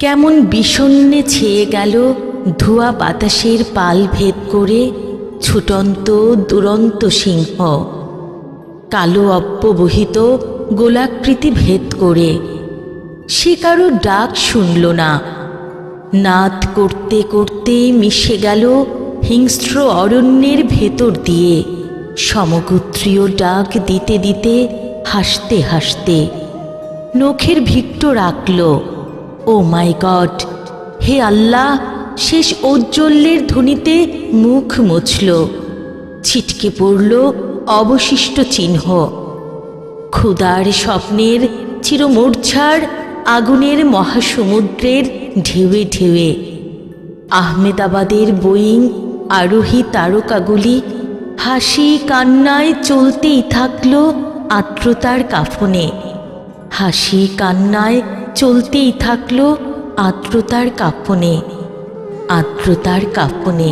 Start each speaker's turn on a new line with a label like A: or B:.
A: কেমন বিষণ্নে ছেয়ে গেল ধোয়া বাতাসের পাল ভেদ করে ছুটন্ত দুরন্ত সিংহ। কালো অব্যবহিত গোলাকৃতি ভেদ করে সে কারও ডাক শুনল না। নাদ করতে করতে মিশে গেল হিংস্র অরণ্যের ভেতর দিয়ে। সমগোত্রীয় ডাক দিতে দিতে হাসতে হাসতে নখের ভিক্ট রাখল। ও মাই গড, হে আল্লাহ, শেষ ঔজ্জ্বল্যের ধ্বনিতে মুখ মুছল, ছিটকে পড়ল অবশিষ্ট চিহ্ন। ক্ষুদার স্বপ্নের চিরমূর্ছার আগুনের মহাসমুদ্রের ঢেউয়ে ঢেউয়ে, আহমেদাবাদের বোয়িং আরোহী তারকাগুলি হাসি কান্নায় চলতেই থাকল আর্দ্রতার কাফনে, হাসি কান্নায় চলতেই থাকল আর্দ্রতার কাপনে আর্দ্রতার কাফনে